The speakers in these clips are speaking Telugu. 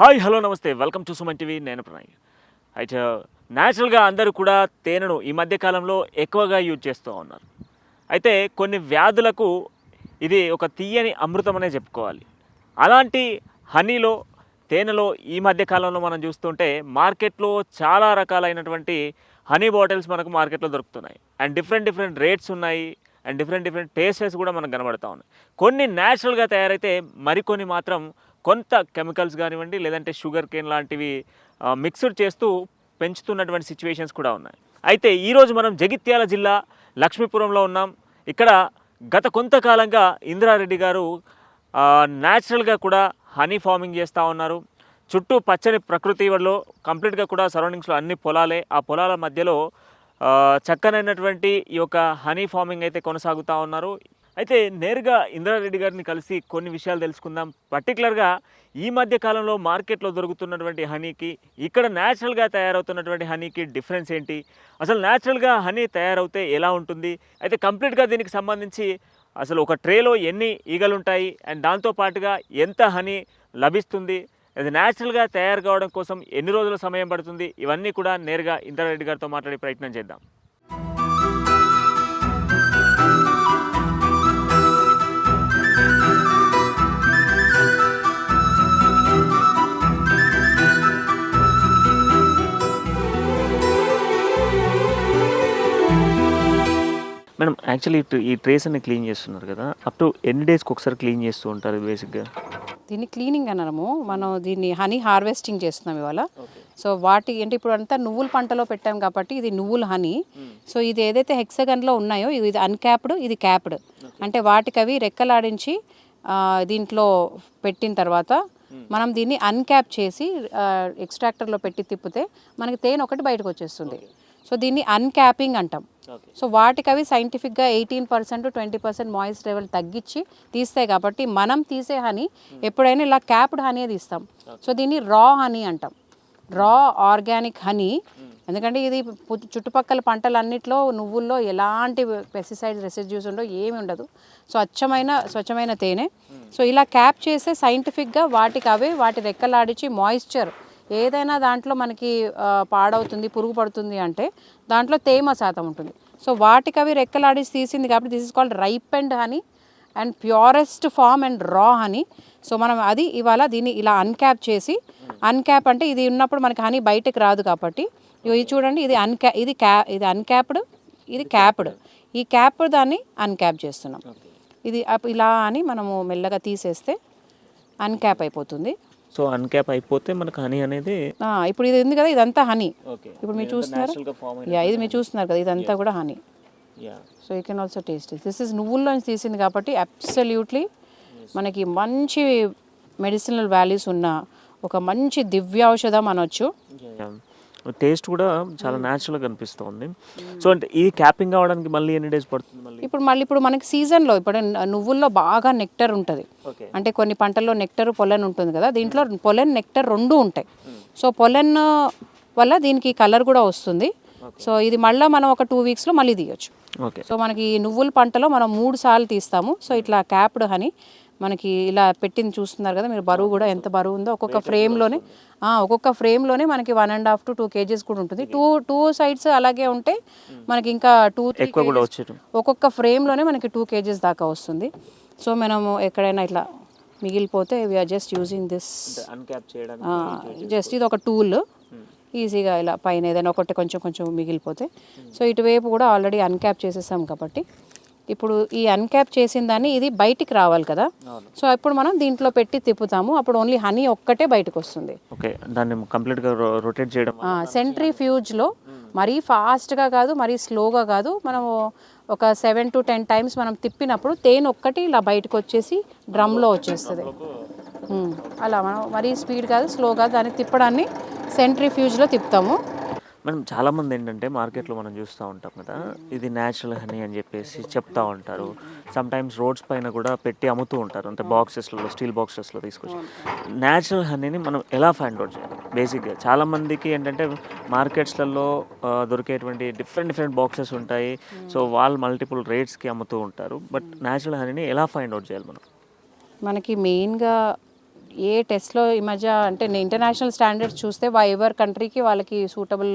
హాయ్ హలో నమస్తే. Welcome to Suman TV. నేను ప్రణయ్. అయితే న్యాచురల్గా అందరూ కూడా తేనెను ఈ మధ్య కాలంలో ఎక్కువగా యూజ్ చేస్తూ ఉన్నారు. అయితే కొన్ని వ్యాధులకు ఇది ఒక తీయని అమృతం అనే చెప్పుకోవాలి. అలాంటి హనీలో తేనెలో ఈ మధ్య కాలంలో మనం చూస్తుంటే మార్కెట్లో చాలా రకాలైనటువంటి హనీ బాటిల్స్ మనకు మార్కెట్లో దొరుకుతున్నాయి. అండ్ డిఫరెంట్ డిఫరెంట్ రేట్స్ ఉన్నాయి. అండ్ డిఫరెంట్ డిఫరెంట్ టేస్టెస్ కూడా మనకు కనబడతా ఉన్నాయి. కొన్ని న్యాచురల్గా తయారైతే మరికొన్ని మాత్రం కొంత కెమికల్స్ కానివ్వండి లేదంటే షుగర్ కేన్ లాంటివి మిక్స్డ్ చేస్తూ పెంచుతున్నటువంటి సిచ్యువేషన్స్ కూడా ఉన్నాయి. అయితే ఈరోజు మనం జగిత్యాల జిల్లా లక్ష్మీపురంలో ఉన్నాం. ఇక్కడ గత కొంతకాలంగా ఇందిరారెడ్డి గారు న్యాచురల్గా కూడా హనీ ఫార్మింగ్ చేస్తూ ఉన్నారు. చుట్టూ పచ్చని ప్రకృతి వల్ల కంప్లీట్గా కూడా సరౌండింగ్స్లో అన్ని పొలాలే. ఆ పొలాల మధ్యలో చక్కనైనటువంటి ఈ యొక్క హనీ ఫార్మింగ్ అయితే కొనసాగుతూ ఉన్నారు. అయితే నేరుగా ఇంద్రారెడ్డి గారిని కలిసి కొన్ని విషయాలు తెలుసుకుందాం. పర్టికులర్గా ఈ మధ్య కాలంలో మార్కెట్లో దొరుకుతున్నటువంటి హనీకి ఇక్కడ న్యాచురల్గా తయారవుతున్నటువంటి హనీకి డిఫరెన్స్ ఏంటి? అసలు న్యాచురల్గా హనీ తయారవుతే ఎలా ఉంటుంది? అయితే కంప్లీట్గా దీనికి సంబంధించి అసలు ఒక ట్రేలో ఎన్ని ఈగలు ఉంటాయి అండ్ దాంతో పాటుగా ఎంత హనీ లభిస్తుంది? అది న్యాచురల్గా తయారు కావడం కోసం ఎన్ని రోజుల సమయం పడుతుంది? ఇవన్నీ కూడా నేరుగా ఇంద్రారెడ్డి గారితో మాట్లాడే ప్రయత్నం చేద్దాం. యాక్చువల్లీ ఈ ట్రేస్ అన్ని క్లీన్ చేస్తున్నారు కదా. అప్ టు ఎన్ని డేస్కి ఒకసారి క్లీన్ చేస్తూ ఉంటారు బేసిక్గా దీన్ని క్లీనింగ్ అనము మనం దీన్ని హనీ హార్వెస్టింగ్ చేస్తున్నాం ఇవాళ. సో వాటి అంటే ఇప్పుడు అంతా నువ్వుల పంటలో పెట్టాం కాబట్టి ఇది నువ్వుల హనీ సో ఇది ఏదైతే హెక్సగన్లో ఉన్నాయో ఇది అన్క్యాప్డ్ ఇది క్యాప్డ్ అంటే వాటికి అవి రెక్కలాడించి ఆ, దీంట్లో పెట్టిన తర్వాత మనం దీన్ని అన్క్యాప్ చేసి ఎక్స్ట్రాక్టర్లో పెట్టి తిప్పితే మనకి తేనె ఒకటి బయటకు వచ్చేస్తుంది. సో దీన్ని అన్క్యాపింగ్ అంటాం. సో వాటికి అవి సైంటిఫిక్గా eighteen percent twenty percent moist level తగ్గించి తీస్తాయి కాబట్టి మనం తీసే హనీ ఎప్పుడైనా ఇలా క్యాప్డ్ హనీ తీస్తాం. సో దీన్ని రా హనీ అంటాం. రా ఆర్గానిక్ హనీ. ఎందుకంటే ఇది చుట్టుపక్కల పంటలన్నిట్లో నువ్వుల్లో ఎలాంటి పెస్టిసైడ్స్ రెసిడ్యూస్ ఉండవు ఏమి ఉండదు. సో అచ్చమైన స్వచ్ఛమైన తేనె. సో ఇలా క్యాప్ చేసే సైంటిఫిక్గా వాటికి అవే వాటి రెక్కలాడించి మాయిశ్చర్ ఏదైనా దాంట్లో మనకి పాడవుతుంది పురుగు పడుతుంది అంటే దాంట్లో తేమ శాతం ఉంటుంది. సో వాటికి అవి రెక్కలాడిసి తీసింది కాబట్టి this is called ripe and honey and purest form and raw honey so మనం అది ఇవాళ దీన్ని ఇలా అన్క్యాప్ చేసి అన్క్యాప్ అంటే ఇది ఉన్నప్పుడు మనకి హనీ బయటకు రాదు కాబట్టి ఇగో ఇది చూడండి ఇది అన్క్యా ఇది క్యా ఇది అన్క్యాప్డ్ ఇది క్యాప్డ్ ఈ క్యాప్ దాన్ని అన్క్యాప్ చేస్తున్నాం. ఇది ఇలా అని మనము మెల్లగా తీసేస్తే అన్క్యాప్ అయిపోతుంది. సో అన్క్యాప్ అయిపోతే మనకు హనీ అనేది ఇప్పుడు ఇది ఉంది కదా ఇదంతా హనీ. ఇప్పుడు మీరు చూస్తున్నారు? యా ఇది మీరు చూస్తున్నారు కదా ఇదంతా కూడా honey. So you can also taste this is నువ్వుల్లోంచి తీసింది కాబట్టి అబ్సల్యూట్లీ మనకి మంచి మెడిసినల్ వాల్యూస్ ఉన్న ఒక మంచి దివ్యౌషధం అనొచ్చు. టేస్ట్ కూడా చాలా న్యాచురల్గా కనిపిస్తుంది సో అంటే ఇది క్యాపింగ్ అవ్వడానికి మళ్ళీ ఎన్ని డేస్ పడుతుంది మళ్ళీ? ఇప్పుడు మళ్ళీ ఇప్పుడు మనకి సీజన్లో ఇప్పుడు నువ్వుల్లో బాగా నెక్టర్ ఉంటుంది. అంటే కొన్ని పంటల్లో నెక్టర్ పొలెన్ ఉంటుంది కదా దీంట్లో పొలెన్ నెక్టర్ రెండు ఉంటాయి. సో పొలెన్ వల్ల దీనికి కలర్ కూడా వస్తుంది. సో ఇది మళ్ళీ మనం ఒక టూ వీక్స్లో మళ్ళీ తీయొచ్చు. ఓకే. సో మనకి నువ్వుల పంటలో మనం మూడు సార్లు తీస్తాము. సో ఇట్లా క్యాప్డ్ హనీ మనకి ఇలా పెట్టింది చూస్తున్నారు కదా మీరు బరువు కూడా ఎంత బరువు ఉందో ఒక్కొక్క ఫ్రేమ్లోనే ఒక్కొక్క ఫ్రేమ్లోనే మనకి one and half to two kgs కూడా ఉంటుంది. టూ టూ సైడ్స్ అలాగే ఉంటే మనకి ఇంకా టూ ఎక్కువ కూడా వచ్చేయటం. ఒక్కొక్క ఫ్రేమ్లోనే మనకి టూ కేజీస్ దాకా వస్తుంది. సో మనము ఎక్కడైనా ఇట్లా మిగిలిపోతే we are just using this just ఇది ఒక టూల్ ఈజీగా ఇలా పైన ఏదైనా ఒకటి కొంచెం కొంచెం మిగిలిపోతే. సో ఇటువైపు కూడా ఆల్రెడీ అన్క్యాప్ చేసేసాం కాబట్టి ఇప్పుడు ఈ అన్క్యాప్ చేసిన దాన్ని ఇది బయటికి రావాలి కదా. సో ఇప్పుడు మనం దీంట్లో పెట్టి తిప్పుతాము. అప్పుడు ఓన్లీ హనీ ఒక్కటే బయటకు వస్తుంది ఓకే. దాన్ని కంప్లీట్గా రొటేట్ చేయడం సెంట్రీ ఫ్యూజ్లో మరీ ఫాస్ట్గా కాదు మరీ స్లోగా కాదు మనము ఒక సెవెన్ టు టెన్ టైమ్స్ మనం తిప్పినప్పుడు తేనె ఒక్కటి ఇలా బయటకు వచ్చేసి డ్రమ్లో వచ్చేస్తుంది. ఉమ్, అలా మనం మరీ స్పీడ్ కాదు స్లో కాదు దాన్ని తిప్పడాన్ని సెంట్రీ ఫ్యూజ్లో తిప్పుతాము. మనం చాలామంది ఏంటంటే మార్కెట్లో మనం చూస్తూ ఉంటాం కదా ఇది న్యాచురల్ హనీ అని చెప్పేసి చెప్తా ఉంటారు. సమ్టైమ్స్ రోడ్స్ పైన కూడా పెట్టి అమ్ముతూ ఉంటారు అంటే బాక్సెస్లో స్టీల్ బాక్సెస్లో తీసుకొచ్చి. న్యాచురల్ హనీని మనం ఎలా ఫైండ్ అవుట్ చేయాలి? బేసిక్గా చాలామందికి ఏంటంటే మార్కెట్స్లలో దొరికేటువంటి డిఫరెంట్ డిఫరెంట్ బాక్సెస్ ఉంటాయి. సో వాళ్ళు మల్టిపుల్ రేట్స్కి అమ్ముతూ ఉంటారు. బట్ న్యాచురల్ హనీని ఎలా ఫైండ్ అవుట్ చేయాలి మనం? మనకి మెయిన్గా ఏ టెస్ట్లో ఈ మధ్య అంటే ఇంటర్నేషనల్ స్టాండర్డ్స్ చూస్తే వా ఎవరి కంట్రీకి వాళ్ళకి సూటబుల్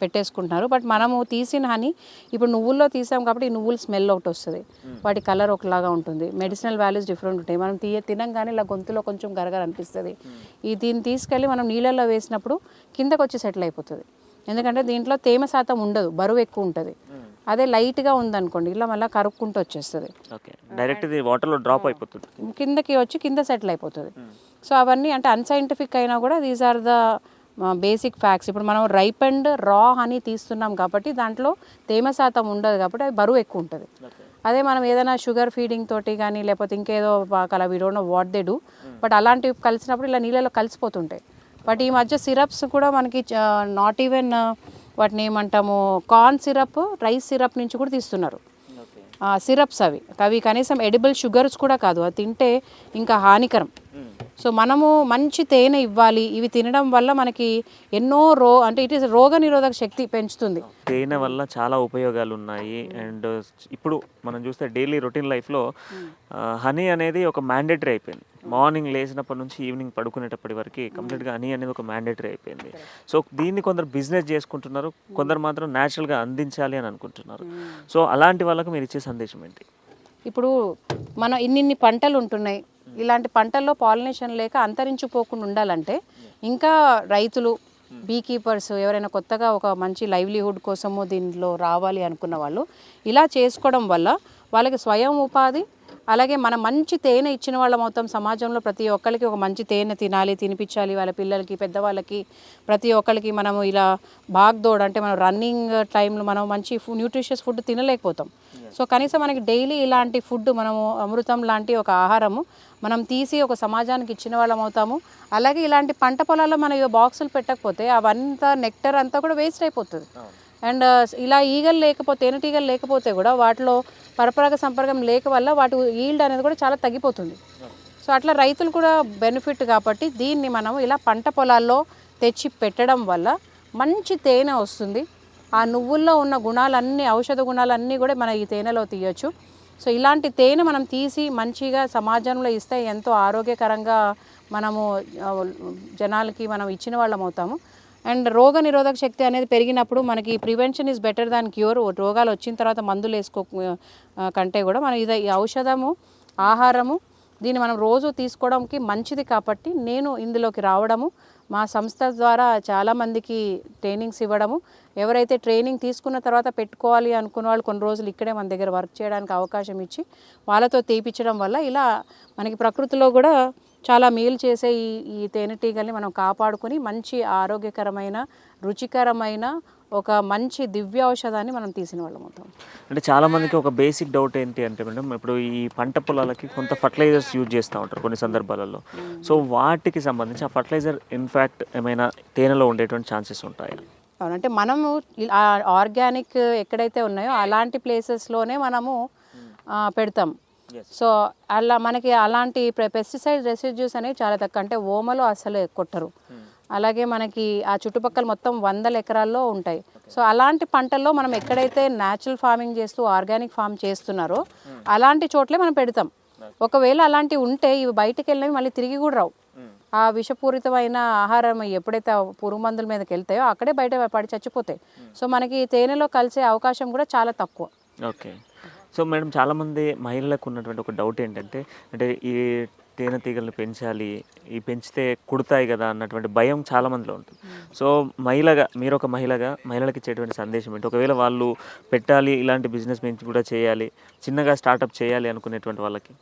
పెట్టేసుకుంటున్నారు. బట్ మనము తీసిన హనీ ఇప్పుడు నువ్వుల్లో తీసాం కాబట్టి ఈ నువ్వుల స్మెల్ ఒకటి వస్తుంది. వాటి కలర్ ఒకలాగా ఉంటుంది. మెడిసినల్ వాల్యూస్ డిఫరెంట్ ఉంటాయి. మనం తీయ తినంగానే ఇలా గొంతులో కొంచెం గరగర అనిపిస్తుంది. ఈ దీన్ని తీసుకెళ్ళి మనం నీళ్ళల్లో వేసినప్పుడు కిందకు వచ్చి సెటిల్ అయిపోతుంది. ఎందుకంటే దీంట్లో తేమ శాతం ఉండదు. బరువు ఎక్కువ ఉంటుంది. అదే లైట్గా ఉందనుకోండి ఇలా మళ్ళీ కరుక్కుంటూ వచ్చేస్తుంది. ఓకే. డైరెక్ట్ ఇది వాటర్లో డ్రాప్ అయిపోతుంది. కిందకి వచ్చి కింద సెటిల్ అయిపోతుంది. సో అవన్నీ అంటే అన్సైంటిఫిక్ అయినా కూడా these are the basic facts ఇప్పుడు మనం రైప్ అండ్ రా హనీ తీస్తున్నాం కాబట్టి దాంట్లో తేమ శాతం ఉండదు కాబట్టి అది బరువు ఎక్కువ ఉంటుంది. అదే మనం ఏదైనా షుగర్ ఫీడింగ్ తోటి కానీ లేకపోతే ఇంకేదో కల we don't know what they do but అలాంటివి కలిసినప్పుడు ఇలా నీళ్ళలో కలిసిపోతుంటాయి. బట్ ఈ మధ్య సిరప్స్ కూడా మనకి నాట్ ఈవెన్ వాటిని ఏమంటాము కార్న్ సిరప్ రైస్ సిరప్ నుంచి కూడా తీస్తున్నారు. సిరప్స్ అవి. అవి కనీసం ఎడిబుల్ షుగర్స్ కూడా కాదు. అది తింటే ఇంకా హానికరం. సో మనము మంచి తేనె ఇవ్వాలి. ఇవి తినడం వల్ల మనకి ఎన్నో రో అంటే ఇట్ ఈస్ రోగ నిరోధక శక్తి పెంచుతుంది. తేనె వల్ల చాలా ఉపయోగాలు ఉన్నాయి అండ్ ఇప్పుడు మనం చూస్తే డైలీ రొటీన్ లైఫ్లో హనీ అనేది ఒక మ్యాండేటరీ అయిపోయింది. మార్నింగ్ లేచినప్పటి నుంచి ఈవినింగ్ పడుకునేటప్పటి వరకు కంప్లీట్గా హనీ అనేది ఒక మ్యాండేటరీ అయిపోయింది. సో దీన్ని కొందరు బిజినెస్ చేసుకుంటున్నారు. కొందరు మాత్రం న్యాచురల్గా అందించాలి అని అనుకుంటున్నారు. సో అలాంటి వాళ్ళకు మీరు ఇచ్చే సందేశం ఏంటి? ఇప్పుడు మనం ఇన్నిన్ని పంటలు ఉంటున్నాయి ఇలాంటి పంటల్లో పాలినేషన్ లేక అంతరించిపోకుండా ఉండాలంటే ఇంకా రైతులు బీ కీపర్స్ ఎవరైనా కొత్తగా ఒక మంచి లైవ్లీహుడ్ కోసము దీనిలో రావాలి అనుకున్న వాళ్ళు ఇలా చేసుకోవడం వల్ల వాళ్ళకి స్వయం ఉపాధి అలాగే మనం మంచి తేనె ఇచ్చిన వాళ్ళం అవుతాం సమాజంలో ప్రతి ఒక్కరికి ఒక మంచి తేనె తినాలి తినిపించాలి. వాళ్ళ పిల్లలకి పెద్దవాళ్ళకి ప్రతి ఒక్కరికి మనము ఇలా బాగ్దోడ్ అంటే మనం రన్నింగ్ టైంలో మనం మంచి న్యూట్రిషియస్ ఫుడ్ తినలేకపోతాం. సో కనీసం మనకి డైలీ ఇలాంటి ఫుడ్ మనము అమృతం లాంటి ఒక ఆహారము మనం తీసి ఒక సమాజానికి ఇచ్చిన వాళ్ళం అవుతాము. అలాగే ఇలాంటి పంట పొలాల్లో మనం ఇవి బాక్సులు పెట్టకపోతే అవంతా నెక్టర్ అంతా కూడా వేస్ట్ అయిపోతుంది. అండ్ ఇలా ఈగలు లేకపోతే తేనెటీగలు లేకపోతే కూడా వాటిలో పరపరాగ సంపర్కం లేక వల్ల వాటి ఈల్డ్ అనేది కూడా చాలా తగ్గిపోతుంది. సో అట్లా రైతులు కూడా బెనిఫిట్ కాబట్టి దీన్ని మనం ఇలా పంట పొలాల్లో తెచ్చి పెట్టడం వల్ల మంచి తేనె వస్తుంది. ఆ నువ్వుల్లో ఉన్న గుణాలన్నీ ఔషధ గుణాలన్నీ కూడా మన ఈ తేనెలో తీయొచ్చు. సో ఇలాంటి తేనె మనం తీసి మంచిగా సమాజంలో ఇస్తే ఎంతో ఆరోగ్యకరంగా మనము జనాలకి మనం ఇచ్చిన వాళ్ళం అవుతాము. అండ్ రోగ నిరోధక శక్తి అనేది పెరిగినప్పుడు మనకి prevention is better than cure. రోగాలు వచ్చిన తర్వాత మందులు వేసుకో కంటే కూడా మనం ఇది ఈ ఔషధము ఆహారము దీన్ని మనం రోజు తీసుకోవడానికి మంచిది కాబట్టి నేను ఇందులోకి రావడము మా సంస్థ ద్వారా చాలామందికి ట్రైనింగ్స్ ఇవ్వడము ఎవరైతే ట్రైనింగ్ తీసుకున్న తర్వాత పెట్టుకోవాలి అనుకున్న వాళ్ళు కొన్ని రోజులు ఇక్కడే మన దగ్గర వర్క్ చేయడానికి అవకాశం ఇచ్చి వాళ్ళతో తీపిచ్చడం వల్ల ఇలా మనకి ప్రకృతిలో కూడా చాలా మేలు చేసే ఈ ఈ తేనెటీగల్ని మనం కాపాడుకొని మంచి ఆరోగ్యకరమైన రుచికరమైన ఒక మంచి దివ్య ఔషధాన్ని మనం తీసిన వాళ్ళం అవుతాం. అంటే చాలా మందికి ఒక బేసిక్ డౌట్ ఏంటి అంటే మేడం ఇప్పుడు ఈ పంట పొలాలకి కొంత ఫర్టిలైజర్స్ యూజ్ చేస్తూ ఉంటారు కొన్ని సందర్భాలలో. సో వాటికి సంబంధించి ఆ ఫర్టిలైజర్ ఇన్ఫ్యాక్ట్ ఏమైనా తేనెలో ఉండేటువంటి ఛాన్సెస్ ఉంటాయా? అవునంటే మనము ఆర్గానిక్ ఎక్కడైతే ఉన్నాయో అలాంటి ప్లేసెస్లోనే మనము ఆ, పెడతాం. సో అలా మనకి అలాంటి పెస్టిసైడ్ రెసిడ్యూస్ అనేవి చాలా తక్కువ. అంటే ఓమలో అసలు కొట్టరు. అలాగే మనకి ఆ చుట్టుపక్కల మొత్తం వందల ఎకరాల్లో ఉంటాయి. సో అలాంటి పంటల్లో మనం ఎక్కడైతే న్యాచురల్ ఫార్మింగ్ చేస్తూ ఆర్గానిక్ ఫార్మ్ చేస్తున్నారో అలాంటి చోట్లే మనం పెడతాం. ఒకవేళ అలాంటివి ఉంటే ఇవి బయటకు వెళ్ళినవి మళ్ళీ తిరిగి కూడా రావు. ఆ విషపూరితమైన ఆహారం ఎప్పుడైతే పురుగు మందుల మీదకి వెళ్తాయో అక్కడే బయట పడి చచ్చిపోతాయి. సో మనకి తేనెలో కలిసే అవకాశం కూడా చాలా తక్కువ. ఓకే సో మేడం చాలామంది మహిళలకు ఉన్నటువంటి ఒక డౌట్ ఏంటంటే అంటే ఈ తేనెటీగలను పెంచాలి ఈ పెంచితే కుడతాయి కదా అన్నటువంటి భయం చాలా మందిలో ఉంటుంది. సో మహిళగా మీరు ఒక మహిళగా మహిళలకు ఇచ్చేటువంటి సందేశం ఏంటి? ఒకవేళ వాళ్ళు పెట్టాలి ఇలాంటి బిజినెస్ పెంచి కూడా చేయాలి చిన్నగా స్టార్ట్అప్ చేయాలి అనుకునేటువంటి వాళ్ళకి?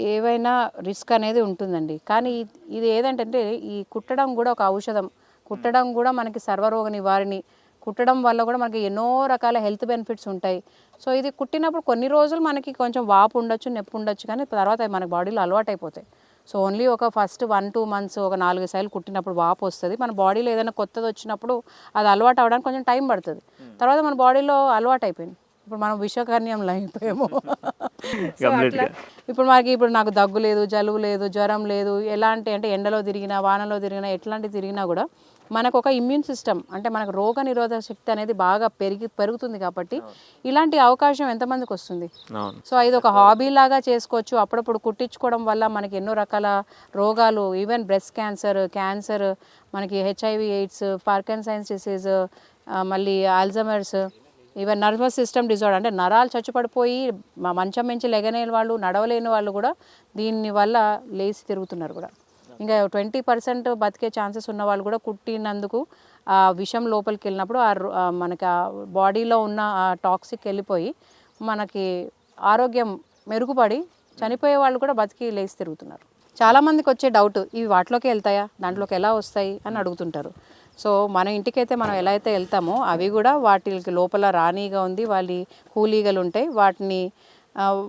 ఏవైనా రిస్క్ అనేది ఉంటుందండి. కానీ ఇది- ఇది ఏదంటే ఈ కుట్టడం కూడా ఒక ఔషధం. కుట్టడం కూడా మనకి సర్వరోగ నివారణి కుట్టడం వల్ల కూడా మనకి ఎన్నో రకాల హెల్త్ బెనిఫిట్స్ ఉంటాయి. సో ఇది కుట్టినప్పుడు కొన్ని రోజులు మనకి కొంచెం వాపు ఉండొచ్చు నొప్పి ఉండొచ్చు కానీ తర్వాత మన బాడీలో అలవాటు అయిపోతాయి సో ఓన్లీ ఒక ఫస్ట్ వన్ టూ మంత్స్ ఒక నాలుగు సార్లు కుట్టినప్పుడు వాపు వస్తుంది. మన బాడీలో ఏదైనా కొత్తది వచ్చినప్పుడు అది అలవాటు అవ్వడానికి కొంచెం టైం పడుతుంది. తర్వాత మన బాడీలో అలవాటు అయిపోయింది ఇప్పుడు మనం విషకర్ణ్యంలో అయిపోయాము. సో అట్లా ఇప్పుడు మనకి ఇప్పుడు నాకు దగ్గు లేదు జలుబు లేదు జ్వరం లేదు ఎలాంటి అంటే ఎండలో తిరిగినా వానలో తిరిగినా ఎట్లాంటి తిరిగినా కూడా మనకు ఒక ఇమ్యూన్ సిస్టమ్ అంటే మనకు రోగ నిరోధక శక్తి అనేది బాగా పెరిగి పెరుగుతుంది కాబట్టి ఇలాంటి అవకాశం ఎంతమందికి వస్తుంది? సో ఇది ఒక హాబీ లాగా చేసుకోవచ్చు. అప్పుడప్పుడు కుట్టించుకోవడం వల్ల మనకి ఎన్నో రకాల రోగాలు ఈవెన్ బ్రెస్ట్ క్యాన్సర్ క్యాన్సర్ మనకి హెచ్ఐవి ఎయిడ్స్ పార్కన్సైన్స్ డిసీజ్ మళ్ళీ Alzheimer's even nervous system disorder అంటే నరాలు చచ్చుపడిపోయి మంచం మించి లెగలేని వాళ్ళు నడవలేని వాళ్ళు కూడా దీని వల్ల లేచి తిరుగుతున్నారు కూడా. ఇంకా ట్వంటీ పర్సెంట్ బతికే ఛాన్సెస్ ఉన్న వాళ్ళు కూడా కుట్టినందుకు ఆ విషం లోపలికి వెళ్ళినప్పుడు ఆ మనకి ఆ బాడీలో ఉన్న ఆ టాక్సిక్ వెళ్ళిపోయి మనకి ఆరోగ్యం మెరుగుపడి చనిపోయే వాళ్ళు కూడా బతికి లేచి తిరుగుతున్నారు. చాలామందికి వచ్చే డౌట్ ఇవి వాటిలోకి వెళ్తాయా? దాంట్లోకి ఎలా వస్తాయి? అని అడుగుతుంటారు. సో మన ఇంటికైతే మనం ఎలా అయితే వెళ్తామో అవి కూడా వాటికి లోపల రాణిగా ఉంది వాళ్ళ కూలీగలు ఉంటాయి వాటిని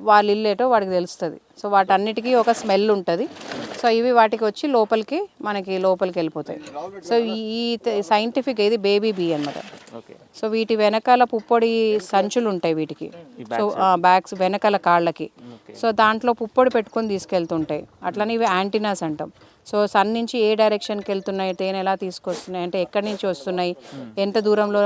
వాళ్ళ ఇల్లు ఏటో వాడికి తెలుస్తుంది. సో వాటన్నిటికీ ఒక స్మెల్ ఉంటుంది. సో ఇవి వాటికి వచ్చి లోపలికి మనకి లోపలికి వెళ్ళిపోతాయి. సో ఈ సైంటిఫిక్ ఇది బేబీ బీ అన్నమాట. ఓకే. సో వీటి వెనకాల పుప్పొడి సంచులు ఉంటాయి వీటికి. So bags. వెనకాల కాళ్ళకి. సో దాంట్లో పుప్పొడి పెట్టుకొని తీసుకెళ్తుంటాయి. అట్లనే ఇవి యాంటీనాస్ అంటాం. సో సన్ నుంచి ఏ డైరెక్షన్కి వెళ్తున్నాయి తేనె ఎలా తీసుకొస్తున్నాయి అంటే ఎక్కడి నుంచి వస్తున్నాయి ఎంత దూరంలో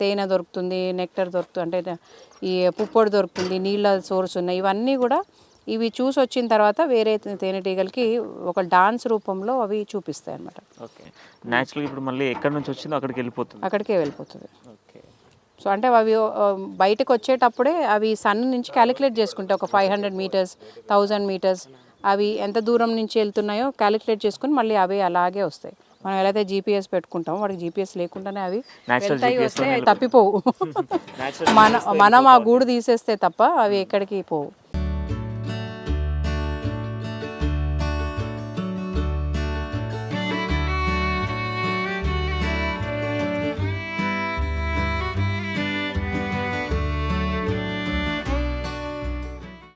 తేనె దొరుకుతుంది నెక్టర్ దొరుకుతుంది అంటే ఈ పుప్పొడి దొరుకుతుంది నీళ్ళ సోర్స్ ఉన్నాయి ఇవన్నీ కూడా ఇవి చూసి వచ్చిన తర్వాత వేరే తేనెటీగలకి ఒక డాన్స్ రూపంలో అవి చూపిస్తాయి అన్నమాట. ఓకే. న్యాచురల్గా ఇప్పుడు మళ్ళీ ఎక్కడి నుంచి వచ్చిందో అక్కడికి వెళ్ళిపోతుంది. అక్కడికే వెళ్ళిపోతుంది. ఓకే. సో అంటే అవి బయటకు వచ్చేటప్పుడే అవి సన్ నుంచి క్యాలిక్యులేట్ చేసుకుంటాయి ఒక five hundred metres thousand metres అవి ఎంత దూరం నుంచి వెళ్తున్నాయో క్యాలిక్యులేట్ చేసుకుని మళ్ళీ అవి అలాగే వస్తాయి. మనం ఎలా అయితే జీపీఎస్ పెట్టుకుంటామో వాడికి జీపీఎస్ లేకుండానే అవి వెళ్తాయి అవి తప్పిపోవు. మన మనం ఆ గూడు తీసేస్తే తప్ప అవి ఎక్కడికి పోవు.